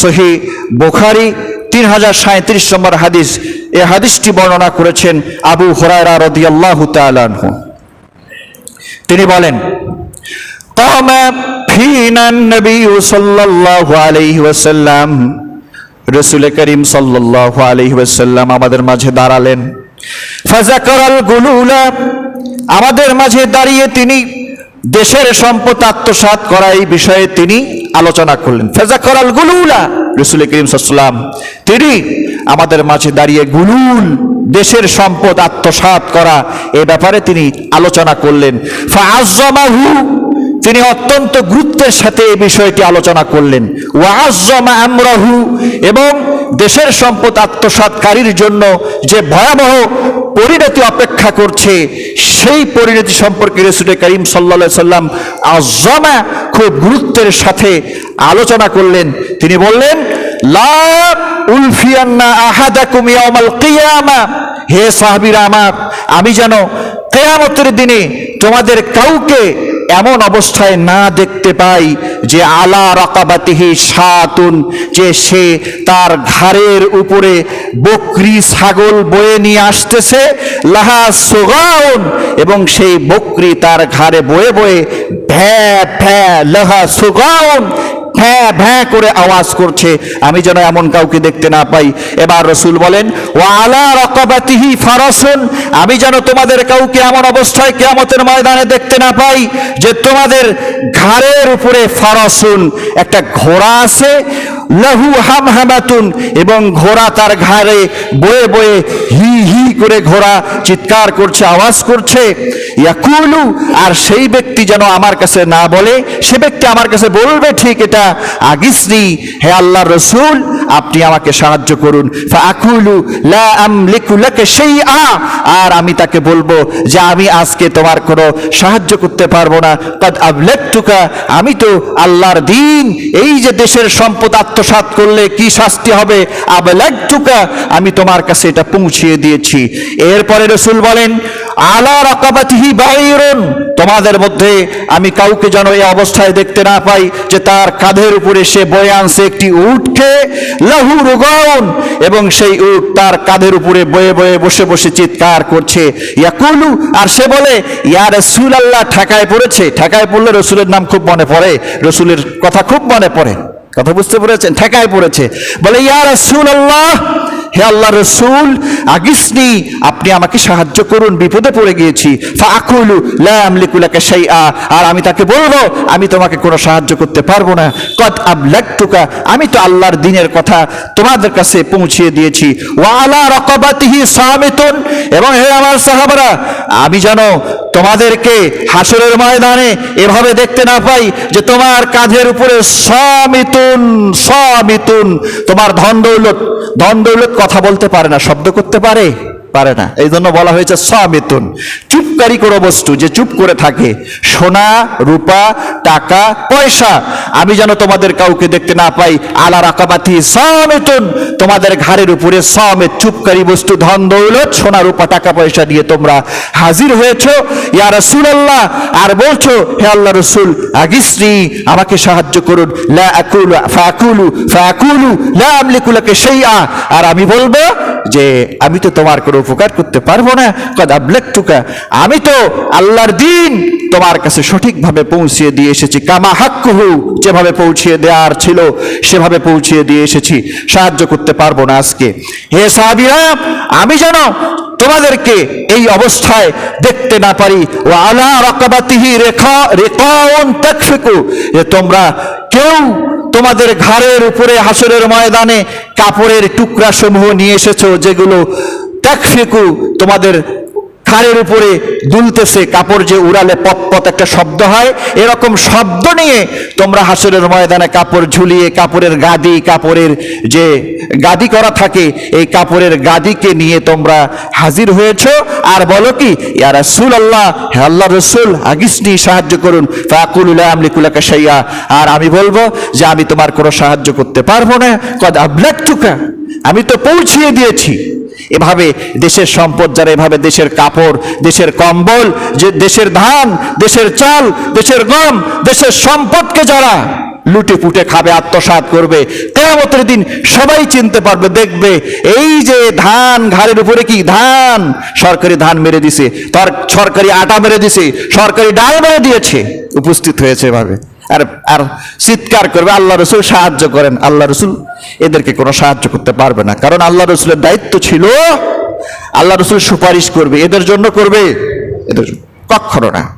সহি বোখারি তিন হাজার সাঁত্রিশ নম্বর হাদিস এই হাদিসটি বর্ণনা করেছেন আবু হরায়রা রদিয়াল্লাহু তাআলাহু তিনি বলেন قام فينا النبي صلى الله عليه وسلم রসুল করিম সাল্লাল্লাহু আলাইহি ওয়াসাল্লাম আমাদের মাঝে দাঁড়ালেন ফাজাকারাল গুলুলা আমাদের মাঝে দাঁড়িয়ে তিনি দেশের সম্পদ আত্মসাৎ করা এই বিষয়ে তিনি আলোচনা করলেন। ফেজা করাল গুলুলা। রসুল করিম সাল্লাম তিনি আমাদের মাঝে দাঁড়িয়ে গুলুল, দেশের সম্পদ আত্মসাৎ করা এ ব্যাপারে তিনি আলোচনা করলেন। ফাআজ্জামাহু, তিনি অত্যন্ত গুরুত্বের সাথে এই বিষয়টি আলোচনা করলেন। ওয়াজ্জমা আমরাহু, এবং দেশের সম্পদ আত্মসাৎকারীর জন্য যে ভয়াবহ পরিণতি অপেক্ষা করছে, সেই পরিণতি সম্পর্কে রসুল করিম সাল্লা সাল্লাম আজমা খুব গুরুত্বের সাথে আলোচনা করলেন। তিনি বললেন, লা হে সাহাবীরা আমার, আমি যেন কেয়ামতের দিনে তোমাদের কাউকে এমন অবস্থায় না দেখতে পাই যে আলা রকাবাতিহি সাতুন যে সে তার ঘাড়ের উপরে বকরি ছাগল বয়ে নিয়ে আসতেছে, লাহা সোগাউন, এবং সেই বকরি তার ঘাড়ে বয়ে বয়ে ভ্যা ভ্যা লাহা সোগাউন ভ্যাঁ ভ্যাঁ করে আওয়াজ করছে। আমি যেন এমন কাউকে দেখতে না পাই। এবার রসুল বলেন ও আলা রকবাতিহি ফারাসুন। আমি যেন তোমাদের কাউকে এমন অবস্থায় কেয়ামতের ময়দানে দেখতে না পাই যে তোমাদের ঘাড়ের উপরে ফারাসুন। একটা ঘোড়া আছে লাহু হাম হামাতুন এবং ঘোড়া তার ঘাড়ে বয়ে বয়ে হি হি করে ঘোড়া চিৎকার করছে, আওয়াজ করছে। ইয়াকুলু, আর সেই ব্যক্তি যেন আমার কাছে না বলে, সে ব্যক্তি আমার কাছে বলবে, ঠিক এটা আগিসনি হে আল্লাহ রসুল আপনি আমাকে সাহায্য করুন। আর আমি তাকে বলব যে আমি আজকে তোমার কোনো সাহায্য করতে পারব না। কদ আবলাকতুকা। আমি তো আল্লাহর দিন, এই যে দেশের সম্পদ আত্মসাৎ করলে কি শাস্তি হবে? আবলাকতুকা। আমি তোমার কাছে এটা পৌঁছিয়ে দিয়েছি। এরপরে রসুল বলেন আলা রাকাবাতিহি বাইরুন। তোমাদের মধ্যে আমি কাউকে যেন এই অবস্থায় দেখতে না পাই যে তার কাঁধের উপরে সে বয়ে আনছে একটি উটকে, লাহু রুগাউন, এবং সেই উট তার কাঁধের উপরে বয়ে বয়ে বসে বসে চিৎকার করছে। ইয়াকুলু, আর সে বলে, ইয়া রসুল আল্লাহ ঠেকায় পড়েছে। ঠেকায় পড়লে রসুলের নাম খুব মনে পড়ে। রসুলের কথা খুব মনে পড়ে। কথা বুঝতে পেরেছেন? ঠেকায় পড়েছে। বলে, ইয়া রসুল আল্লাহ হে আল্লাহ রসুল আগিসনি আপনি আমাকে সাহায্য করুন, বিপদে পড়ে গিয়েছি। আর আমি তাকে বলব, আমি তোমাকে কোনো সাহায্য করতে পারব না। কদ আবলাগতুকা আমি তো আল্লাহর দিনের কথা তোমাদের কাছে পৌঁছিয়ে দিয়েছি। ওয়া আলা রাকাবাতিহি সামিতুন, এবং হে আমার সাহাবারা, আমি জানো তোমাদেরকে হাসরের ময়দানে এভাবে দেখতে না পাই যে তোমার কাঁধের উপরে সমিতুন সমিতুন, তোমার ধন দৌলত ধন দৌলত কথা বলতে পারে না শব্দ করতে পারে। পারে না। এই জন্য বলা হয়েছে সমিতুন। চুপকারী কোনো বস্তু যে চুপ করে থাকে, সোনা, রূপা, টাকা, পয়সা, আমি যেন তোমাদের কাউকে দেখতে না পাই, আলা রাকাবাতি সমিতুন। তোমাদের ঘাড়ের উপরে সমেত, চুপকারী বস্তু, ধন, দৌলত, সোনা, রূপা, টাকা, পয়সা দিয়ে তোমরা হাজির হয়েছো। ইয়া রাসূলুল্লাহ, আর বলছো, হে আল্লাহ রসুল আগিশ্রী আমাকে সাহায্য করুন। লা আকুলু, ফাকুলু ফাকুলু, লা আমলিকু লাকা শাইআ। আর আমি বলব যে আমি তো তোমার কোনো উপকার করতে পারব না। কদ আবলাকতুকা, আমি তো আল্লাহর দিন তোমার কাছে সঠিকভাবে পৌঁছিয়ে দিয়ে এসেছি। কামা হাক্কুহু, যেভাবে পৌঁছিয়ে দেওয়ার ছিল, সেভাবে পৌঁছিয়ে দিয়ে এসেছি। সাহায্য করতে পারব না আজকে। হে সাহাবীরা, আমি যেন তোমাদেরকে এই অবস্থায় দেখতে না পারি। ও আলা রকাবাতিহি রেখা যে তোমরা কেউ তোমাদের ঘাড়ের উপরে হাসরের ময়দানে কাপড়ের টুকরা সমূহ নিয়ে এসেছ যেগুলো ট্যাকফিকু তোমাদের ঘাড়ের উপরে দুলতেছে, কাপড় যে উড়ালে পত পত একটা শব্দ হয়, এরকম শব্দ নিয়ে তোমরা হাসরের ময়দানে কাপড় ঝুলিয়ে, কাপড়ের গাদি, কাপড়ের যে গাদি করা থাকে, এই কাপড়ের গাদিকে নিয়ে তোমরা হাজির হয়েছো। আর বলো কি, ইয়া আল্লাহ হে আল্লাহ রসুল আগিসনি সাহায্য করুন। ফাকুলুল্লাহ আমলিকুলাকা আর আমি বলব যে আমি তোমার কোনো সাহায্য করতে পারব না। কদ আবলাকতুকা, আমি তো পৌঁছিয়ে দিয়েছি। এভাবে দেশের সম্পদ যারা এভাবে দেশের কাপড়, দেশের কম্বল, যে দেশের ধান, দেশের চাল, দেশের গম, দেশের সম্পদকে যারা লুটে পুটে খাবে, আত্মসাৎ করবে, কেয়ামতের দিন সবাই চিনতে পারবে, দেখবে, এই যে ধান ঘাড়ের উপরে কি ধান? সরকারি ধান মেরে দিছে, তার সরকারি আটা মেরে দিছে, সরকারি ডাল মেরে দিয়েছে, উপস্থিত হয়েছে এভাবে। আর আর চিৎকার করবে, আল্লাহ রসুল সাহায্য করেন। আল্লাহ রসুল এদেরকে কোনো সাহায্য করতে পারবে না। কারণ আল্লাহ রসুলের দায়িত্ব ছিল, আল্লাহ রসুল সুপারিশ করবে। এদের জন্য করবে? এদের। কখনো না।